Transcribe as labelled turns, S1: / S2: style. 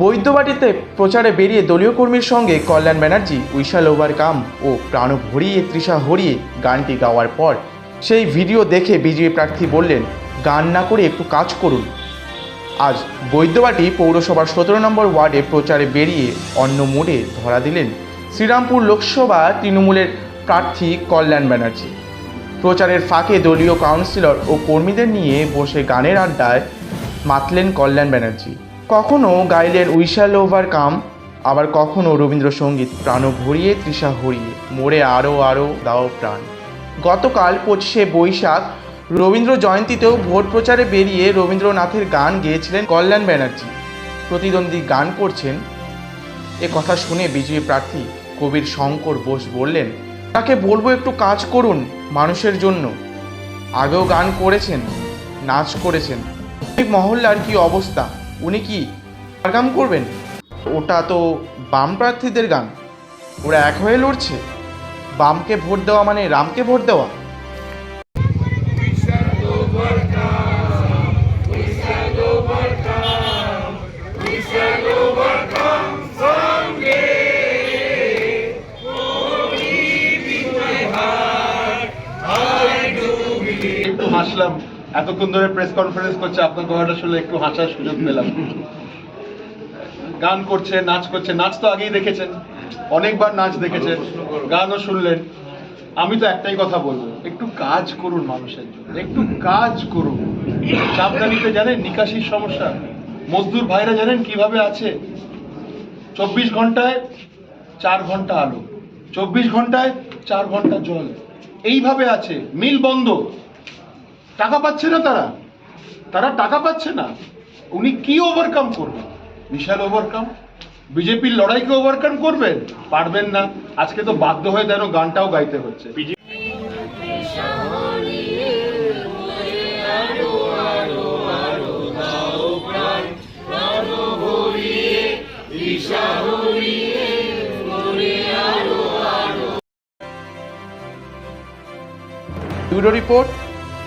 S1: বৈদ্যবাটিতে প্রচারে বেরিয়ে দলীয় কর্মীর সঙ্গে কল্যাণ ব্যানার্জি, উইশাল ওভার কাম ও প্রাণ ভরিয়ে তৃষা হরিয়ে গানটি গাওয়ার পর সেই ভিডিও দেখে বিজেপি প্রার্থী বললেন, গান না করে একটু কাজ করুন। আজ বৈদ্যবাটি পৌরসভার সতেরো নম্বর ওয়ার্ডে প্রচারে বেরিয়ে অন্য মোড়ে ধরা দিলেন শ্রীরামপুর লোকসভা তৃণমূলের প্রার্থী কল্যাণ ব্যানার্জি। প্রচারের ফাঁকে দলীয় কাউন্সিলর ও কর্মীদের নিয়ে বসে গানের আড্ডায় মাতলেন কল্যাণ ব্যানার্জি। কখনো গাইলেন উইশাল ওভার কাম, আবার কখনো রবীন্দ্রসঙ্গীত প্রাণ ভরিয়ে তৃষা হরিয়ে মোড়ে আরও আরও দাও প্রাণ। গতকাল পঁচিশে বৈশাখ, রবীন্দ্র জয়ন্তীতেও ভোট প্রচারে বেরিয়ে রবীন্দ্রনাথের গান গেয়েছিলেন কল্যাণ ব্যানার্জি। প্রতিদ্বন্দ্বী গান করছেন। এ কথা শুনে বিজেপি প্রার্থী কবির শঙ্কর বোস বললেন, তাকে বলব একটু কাজ করুন মানুষের জন্য। আগেও গান করেছেন, নাচ করেছেন। মহল্লার কি অবস্থা? উনি কি গান করবেন? ওটা তো বাম প্রার্থীদের গান। ওরা এক হয়ে লড়ছে। বামকে ভোট দেওয়া মানে রামকে ভোট দেওয়া।
S2: হাসলাম এতক্ষণ ধরে প্রেস কনফারেন্স করছে, আপনার কথাটা শুনে একটু হাসার সুযোগ পেলাম। গান করছে, নাচ করছে, নাচ তো আগেই দেখেছেন, অনেকবার নাচ দেখেছেন, গানও শুনলেন। আমি তো একটাই কথা বলব, একটু কাজ করুন মানুষের জন্য, একটু কাজ করুন। চাপদানিতে জানেন নিকাশির সমস্যা। মজদুর ভাইরা জানেন কীভাবে আছে? চব্বিশ ঘন্টায় চার ঘণ্টা আলো, চব্বিশ ঘন্টায় চার ঘণ্টা জল, এইভাবে আছে, মিল বন্ধ। টাকা পাচ্ছে না তারা? তারা টাকা পাচ্ছে না। উনি কি ওভারকাম করবেন? বিশাল ওভারকাম বিজেপির লড়াইকে ওভারকাম করবেন? পারবেন না। আজকে তো বাধ্য হয়ে যেন গানটাও গাইতে হচ্ছে।
S1: Bureau report